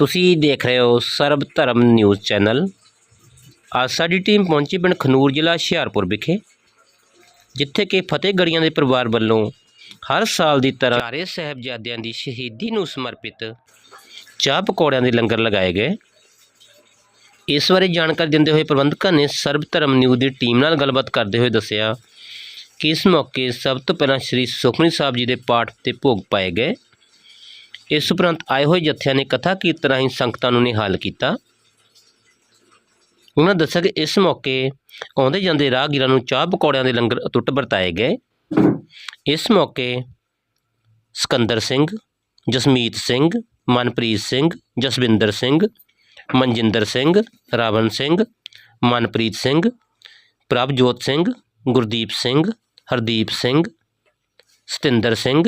ਤੁਸੀਂ ਦੇਖ ਰਹੇ ਹੋ ਸਰਬ ਧਰਮ ਨਿਊਜ਼ ਚੈਨਲ। ਅੱਜ ਸਾਡੀ ਟੀਮ ਪਹੁੰਚੀ ਪਿੰਡ ਖਨੂਰ ਜ਼ਿਲ੍ਹਾ ਹੁਸ਼ਿਆਰਪੁਰ ਵਿਖੇ, ਜਿੱਥੇ ਕਿ ਫਤਿਹਗੜ੍ਹੀਆਂ ਦੇ ਪਰਿਵਾਰ ਵੱਲੋਂ ਹਰ ਸਾਲ ਦੀ ਤਰ੍ਹਾਂ ਚਾਰੇ ਸਾਹਿਬਜ਼ਾਦਿਆਂ ਦੀ ਸ਼ਹੀਦੀ ਨੂੰ ਸਮਰਪਿਤ ਚਾਹ ਪਕੌੜਿਆਂ ਦੇ ਲੰਗਰ ਲਗਾਏ ਗਏ। ਇਸ ਬਾਰੇ ਜਾਣਕਾਰੀ ਦਿੰਦੇ ਹੋਏ ਪ੍ਰਬੰਧਕਾਂ ਨੇ ਸਰਬ ਧਰਮ ਨਿਊਜ਼ ਦੀ ਟੀਮ ਨਾਲ ਗੱਲਬਾਤ ਕਰਦੇ ਹੋਏ ਦੱਸਿਆ ਕਿ ਇਸ ਮੌਕੇ ਸਭ ਤੋਂ ਪਹਿਲਾਂ ਸ੍ਰੀ ਸੁਖਮਨੀ ਸਾਹਿਬ ਜੀ ਦੇ ਪਾਠ ਤੇ ਭੋਗ ਪਾਏ ਗਏ। ਇਸ ਉਪਰੰਤ ਆਏ ਹੋਏ ਜਥਿਆਂ ਨੇ ਕਥਾ ਕੀਰਤਨ ਰਾਹੀਂ ਸੰਗਤਾਂ ਨੂੰ ਨਿਹਾਲ ਕੀਤਾ। ਉਹਨਾਂ ਦੱਸਿਆ ਕਿ ਇਸ ਮੌਕੇ ਆਉਂਦੇ ਜਾਂਦੇ ਰਾਹਗੀਰਾਂ ਨੂੰ ਚਾਹ ਪਕੌੜਿਆਂ ਦੇ ਲੰਗਰ ਅਟੁੱਟ ਵਰਤਾਏ ਗਏ। ਇਸ ਮੌਕੇ ਸਕੰਦਰ ਸਿੰਘ, ਜਸਮੀਤ ਸਿੰਘ, ਮਨਪ੍ਰੀਤ ਸਿੰਘ, ਜਸਵਿੰਦਰ ਸਿੰਘ, ਮਨਜਿੰਦਰ ਸਿੰਘ, ਰਾਵਣ ਸਿੰਘ, ਮਨਪ੍ਰੀਤ ਸਿੰਘ, ਪ੍ਰਭਜੋਤ ਸਿੰਘ, ਗੁਰਦੀਪ ਸਿੰਘ, ਹਰਦੀਪ ਸਿੰਘ, ਸਤਿੰਦਰ ਸਿੰਘ,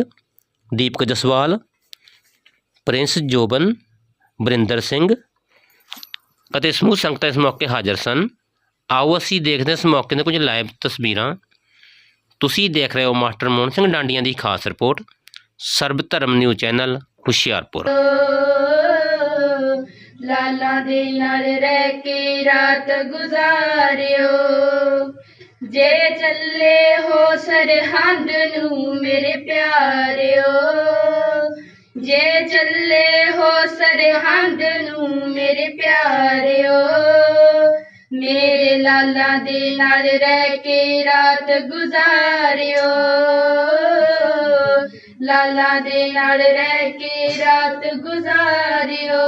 ਦੀਪਕ ਜਸਵਾਲ ਪ੍ਰਿੰਸ ਜੋਬਨ, ਬਰਿੰਦਰ ਸਿੰਘ ਅਤੇ ਸਮੂਹ ਸੰਗਤਾਂ ਇਸ ਮੌਕੇ ਹਾਜ਼ਰ ਸਨ। ਆਓ ਅਸੀਂ ਦੇਖਦੇ ਹਾਂ ਇਸ ਮੌਕੇ ਦੀਆਂ ਕੁਝ ਲਾਈਵ ਤਸਵੀਰਾਂ। ਤੁਸੀਂ ਦੇਖ ਰਹੇ ਹੋ ਮਾਸਟਰ ਮੋਹਨ ਸਿੰਘ ਡਾਂਡੀਆਂ ਦੀ ਖਾਸ ਰਿਪੋਰਟ, ਸਰਬ ਧਰਮ ਨਿਊਜ਼ ਚੈਨਲ, ਹੁਸ਼ਿਆਰਪੁਰ। ਲਾਲਾ ਦੇ ਨਾਲ ਰਹਿ ਕੇ ਰਾਤ ਗੁਜ਼ਾਰਿਓ। ਜੇ ਚੱਲੇ ਹੋ ਸਰਹੰਦ ਨੂੰ ਮੇਰੇ ਪਿਆਰਿਓ। ਜੇ ਚੱਲੇ ਹੋ ਸਰਹੰਦ ਨੂੰ ਮੇਰੇ ਪਿਆਰਿਓ, ਮੇਰੇ ਲਾਲਾ ਦੇ ਨਾਲ ਰਹਿ ਕੇ ਰਾਤ ਗੁਜ਼ਾਰਿਓ। ਲਾਲਾ ਦੇ ਨਾਲ ਰਹਿ ਕੇ ਰਾਤ ਗੁਜ਼ਾਰਿਓ।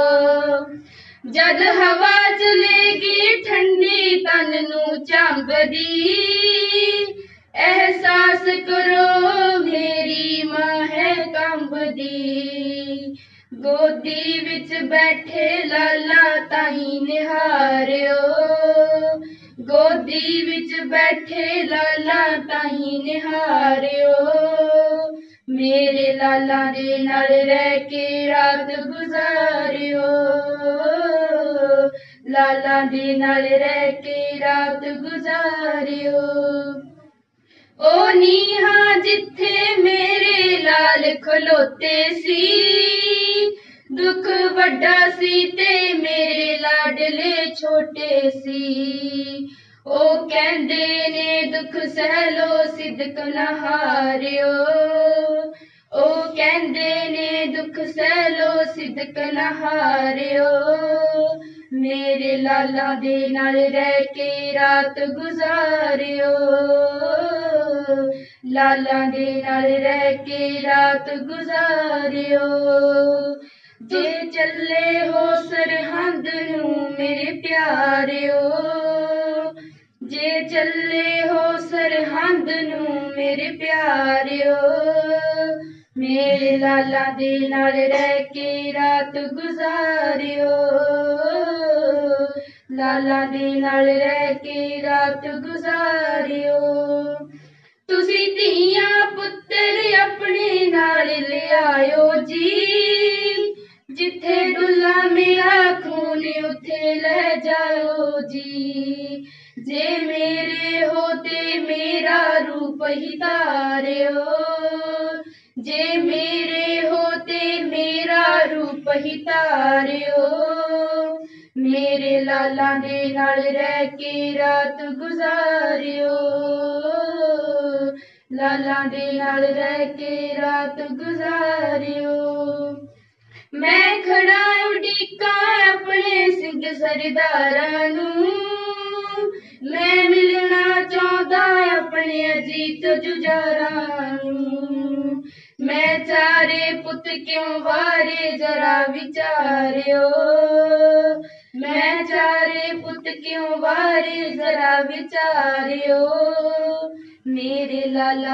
ਜਦ ਹਵਾ ਚਲੇਗੀ ਠੰਡੀ, ਤਨ ਨੂੰ ਚੰਬਦੀ ਅਹਿਸਾਸ ਬੈਠੇ ਲਾਲਾ ਤਾਈ ਨਿਹਾਰਿਓ। ਗੋਦੀ ਵਿੱਚ ਬੈਠੇ ਲਾਲਾ ਤਾਈ ਨਿਹਾਰਿਓ। ਮੇਰੇ ਲਾਲਾ ਦੇ ਨਾਲ ਰਹਿ ਕੇ ਰਾਤ ਗੁਜ਼ਾਰਿਓ। ਲਾਲਾ ਦੇ ਨਾਲ ਰਹਿ ਕੇ ਰਾਤ ਗੁਜ਼ਾਰਿਓ। ਉਹ ਨੀਹਾਂ ਜਿੱਥੇ ਮੇਰੇ ਲਾਲ ਖਲੋਤੇ ਸੀ ਦੁੱਖ ਵੱਡਾ ਸੀ ਤੇ ਮੇਰੇ ਲਾਡਲੇ ਛੋਟੇ ਸੀ। ਉਹ ਕਹਿੰਦੇ ਨੇ, ਦੁੱਖ ਸਹਿ ਲੋ ਸਿਦਕ ਨਾ ਹਾਰਿਓ। ਉਹ ਕਹਿੰਦੇ ਨੇ, ਦੁੱਖ ਸਹਿ ਲੋ ਸਿਦਕ ਨਾ ਹਾਰਿਓ। ਮੇਰੇ ਲਾਲਾ ਦੇ ਨਾਲ ਰਹਿ ਕੇ ਰਾਤ ਗੁਜ਼ਾਰਿਓ। ਲਾਲਾ ਦੇ ਨਾਲ ਰਹਿ ਕੇ ਰਾਤ ਗੁਜ਼ਾਰਿਓ। ਜੇ ਚੱਲੇ ਹੋ ਸਰਹੰਦ ਨੂੰ ਮੇਰੇ ਪਿਆਰਿਓ, ਜੇ ਚੱਲੇ ਹੋ ਸਰਹੰਦ ਨੂੰ ਮੇਰੇ ਪਿਆਰਿਓ, ਮੇਰੇ ਲਾਲਾ ਦੇ ਨਾਲ ਰਹਿ ਕੇ ਰਾਤ ਗੁਜ਼ਾਰਿਓ, ਲਾਲਾ ਦੇ ਨਾਲ ਰਹਿ ਕੇ ਰਾਤ ਗੁਜ਼ਾਰਿਓ। ਤੁਸੀਂ ਧੀਆਂ ਪੁੱਤਰ ਆਪਣੇ ਨਾਲ ਲਿਆਇਓ ਜੇ ਮੇਰੇ ਹੋ ਤੇ ਮੇਰਾ ਰੂਪ ਹੀ ਧਾਰਿਓ। ਜੇ ਮੇਰੇ ਹੋ ਤੇ ਮੇਰਾ ਰੂਪ ਹੀ ਧਾਰਿਓ। ਮੇਰੇ ਲਾਲਾ ਦੇ ਨਾਲ ਰਹਿ ਕੇ ਰਾਤ ਗੁਜ਼ਾਰਿਓ। ਲਾਲਾ ਦੇ ਨਾਲ ਰਹਿ ਕੇ ਰਾਤ ਗੁਜ਼ਾਰਿਓ। ਮੈਂ ਖੜਾ ਉਡੀਕਾਂ ਆਪਣੇ ਸਿੰਘ ਸਰਦਾਰਾਂ ਨੂੰ। मैं मिलना चाहता अपने अजीत जुजारा मैं चारे पुत क्यों वारे जरा विचारियो? मैं चारे पुत क्यों वारे जरा विचारियो? मेरे लाला